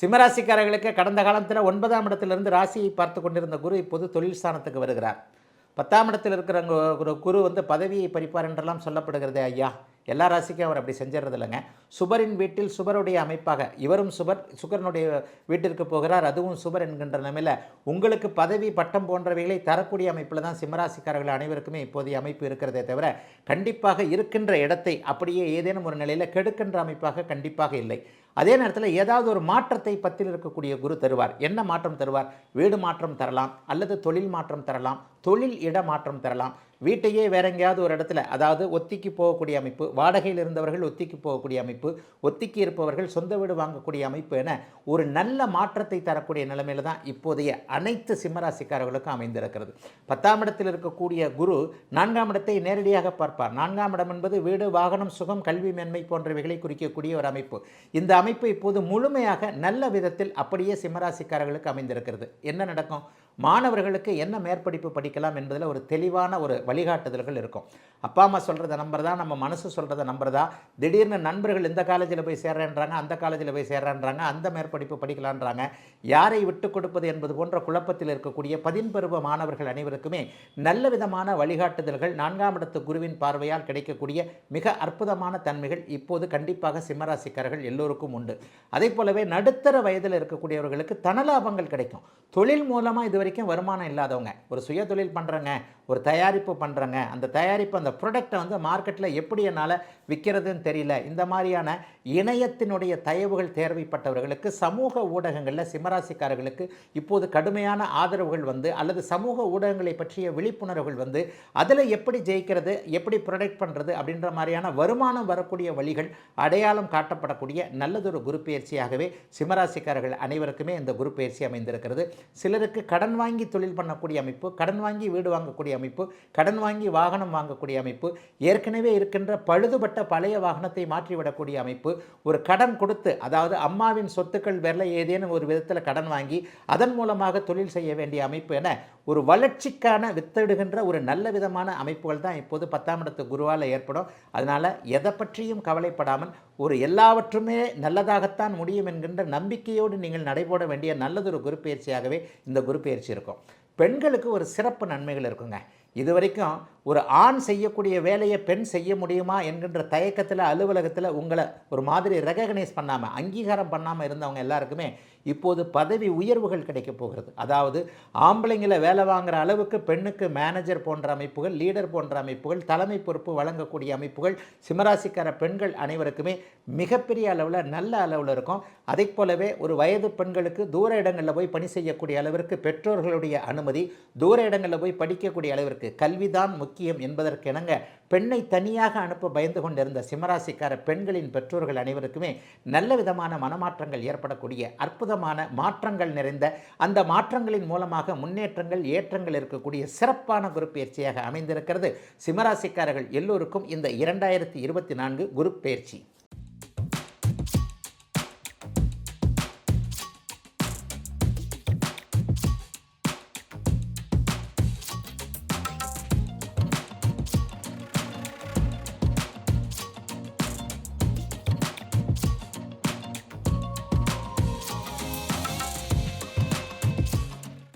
சிம்மராசிக்காரர்களுக்கு கடந்த காலத்தில் ஒன்பதாம் இடத்திலிருந்து ராசியை பார்த்து கொண்டிருந்த குரு இப்போது தொழில் ஸ்தானத்துக்கு வருகிறார். பத்தாம் இடத்தில் இருக்கிற ஒரு குரு வந்து பதவியை பறிப்பார் என்றெல்லாம் சொல்லப்படுகிறது ஐயா. எல்லா ராசிக்கும் அவர் அப்படி செஞ்சிடறது இல்லைங்க சுபரின் வீட்டில் சுபருடைய அமைப்பாக இவரும் சுபர் சுகரனுடைய வீட்டிற்கு போகிறார். அதுவும் சுபர் என்கின்ற நிலையில் உங்களுக்கு பதவி பட்டம் போன்றவைகளை தரக்கூடிய அமைப்பில் தான் சிம்மராசிக்காரர்கள் அனைவருக்குமே இப்போதைய அமைப்பு இருக்கிறதே தவிர கண்டிப்பாக இருக்கின்ற இடத்தை அப்படியே ஏதேனும் ஒரு நிலையில் கெடுக்கின்ற அமைப்பாக கண்டிப்பாக இல்லை. அதே நேரத்தில் ஏதாவது ஒரு மாற்றத்தை பத்தில் இருக்கக்கூடிய குரு தருவார். என்ன மாற்றம் தருவார்? வீடு மாற்றம் தரலாம் அல்லது தொழில் மாற்றம் தரலாம். தொழில் இட மாற்றம் தரலாம் வீட்டையே வேற எங்கேயாவது ஒரு இடத்துல அதாவது ஒத்திக்கு போகக்கூடிய அமைப்பு வாடகையில் இருந்தவர்கள் ஒத்திக்கு போகக்கூடிய அமைப்பு ஒத்திக்கு இருப்பவர்கள் சொந்த வீடு வாங்கக்கூடிய அமைப்பு என ஒரு நல்ல மாற்றத்தை தரக்கூடிய நிலைமையில தான் இப்போதைய அனைத்து சிம்மராசிக்காரர்களுக்கும் அமைந்திருக்கிறது. பத்தாம் இடத்தில் இருக்கக்கூடிய குரு நான்காம் இடத்தை நேரடியாக பார்ப்பார். நான்காம் இடம் என்பது வீடு வாகனம் சுகம் கல்வி மேன்மை போன்றவைகளை குறிக்கக்கூடிய ஒரு அமைப்பு. இந்த அமைப்பு இப்போது முழுமையாக நல்ல விதத்தில் அப்படியே சிம்மராசிக்காரர்களுக்கு அமைந்திருக்கிறது. என்ன நடக்கும்? மாணவர்களுக்கு என்ன மேற்படிப்பு படிக்கலாம் என்பதில் ஒரு தெளிவான ஒரு வழிகாட்டுதல்கள் இருக்கும். அப்பா அம்மா சொல்கிறத நம்புறதா? நம்ம மனசு சொல்கிறத நம்புறதா? திடீர்னு நண்பர்கள் இந்த காலேஜில் போய் சேர்றேன்றாங்க அந்த காலேஜில் போய் சேர்றேன்றாங்க அந்த மேற்படிப்பு படிக்கலான்றாங்க. யாரை விட்டு கொடுப்பது என்பது போன்ற குழப்பத்தில் இருக்கக்கூடிய பதின்பருவ மாணவர்கள் அனைவருக்குமே நல்ல விதமான வழிகாட்டுதல்கள் நான்காம் இடத்து குருவின் பார்வையால் கிடைக்கக்கூடிய மிக அற்புதமான தன்மைகள் இப்போது கண்டிப்பாக சிம்மராசிக்காரர்கள் எல்லோருக்கும் உண்டு. அதே போலவே நடுத்தர வயதில் இருக்கக்கூடியவர்களுக்கு தனலாபங்கள் கிடைக்கும். தொழில் மூலமாக இதுவரை வரைக்கும் வருமானம் இல்லாதவங்க. ஒரு சுய தொழில் பண்ணுறங்க ஒரு தயாரிப்பு பண்ணுறங்க அந்த தயாரிப்பு அந்த ப்ராடக்டை வந்து மார்க்கெட்டில் எப்படி என்னால் விற்கிறதுன்னு தெரியல. இந்த மாதிரியான இணையத்தினுடைய தயவுகள் தேவைப்பட்டவர்களுக்கு சமூக ஊடகங்களில் சிம்மராசிக்காரர்களுக்கு இப்போது கடுமையான ஆதரவுகள் வந்து அல்லது சமூக ஊடகங்களை பற்றிய விழிப்புணர்வுகள் வந்து அதில் எப்படி ஜெயிக்கிறது எப்படி ப்ரொடெக்ட் பண்ணுறது அப்படின்ற மாதிரியான வருமானம் வரக்கூடிய வழிகள் அடையாளம் காட்டப்படக்கூடிய நல்லதொரு குரு பயிற்சியாகவே சிம்மராசிக்காரர்கள் அனைவருக்குமே இந்த குரு பயிற்சி அமைந்திருக்கிறது. சிலருக்கு கடன் வாங்கி தொழில் பண்ணக்கூடிய அமைப்பு கடன் வாங்கி வீடு வாங்கக்கூடிய அமைப்பு கடன் வாங்கி வாகனம் வாங்கக்கூடிய அமைப்பு ஏற்கனவே இருக்கின்ற பழுதுபட்ட பழைய வாகனத்தை மாற்றிவிடக்கூடிய அமைப்பு ஒரு கடன் கொடுத்து அதாவது அம்மாவின் சொத்துக்கள் வரல ஏதேனும் ஒரு விதத்தில் கடன் வாங்கி அதன் மூலமாக தொழில் செய்ய வேண்டிய அமைப்பு என ஒரு வளர்ச்சிக்கான வித்திடுகின்ற ஒரு நல்ல விதமான அமைப்புகள் தான் இப்போது பத்தாம் இடத்து குருவால் ஏற்படும். அதனால் எதை பற்றியும் கவலைப்படாமல் ஒரு எல்லாவற்றுமே நல்லதாகத்தான் முடியும் என்கின்ற நம்பிக்கையோடு நீங்கள் நடைபோட வேண்டிய நல்லதொரு குரு பயிற்சியாகவே இந்த குரு பயிற்சி இருக்கும். பெண்களுக்கு ஒரு சிறப்பு நன்மைகள் இருக்குங்க. இது வரைக்கும் ஒரு ஆண் செய்யக்கூடிய வேலையை பெண் செய்ய முடியுமா என்கின்ற தயக்கத்தில் அலுவலகத்தில் உங்களை ஒரு மாதிரி ரெகக்னைஸ் பண்ணாமல் அங்கீகாரம் பண்ணாமல் இருந்தவங்க எல்லாருக்குமே இப்போது பதவி உயர்வுகள் கிடைக்க போகிறது. அதாவது ஆம்பளைங்களை வேலை வாங்குற அளவுக்கு பெண்ணுக்கு மேனேஜர் போன்ற அமைப்புகள் லீடர் போன்ற அமைப்புகள் தலைமை பொறுப்பு வழங்கக்கூடிய அமைப்புகள் சிம்மராசிக்கார பெண்கள் அனைவருக்குமே மிகப்பெரிய அளவில் நல்ல அளவில் இருக்கும். அதை போலவே ஒரு வயது பெண்களுக்கு தூர இடங்களில் போய் பணி செய்யக்கூடிய அளவிற்கு பெற்றோர்களுடைய அனுமதி தூர இடங்களில் போய் படிக்கக்கூடிய அளவிற்கு கல்விதான் முக்கியம் என்பதற்கிணங்க பெண்ணை தனியாக அனுப்ப பயந்து கொண்டிருந்த சிம்மராசிக்கார பெண்களின் பெற்றோர்கள் அனைவருக்குமே நல்ல விதமான மனமாற்றங்கள் ஏற்படக்கூடிய அற்புதமான மாற்றங்கள் நிறைந்த அந்த மாற்றங்களின் மூலமாக முன்னேற்றங்கள் ஏற்றங்கள் இருக்கக்கூடிய சிறப்பான குரு பயிற்சியாக அமைந்திருக்கிறது. சிம்மராசிக்காரர்கள் எல்லோருக்கும் இந்த இரண்டாயிரத்தி இருபத்தி நான்கு குரு பயிற்சி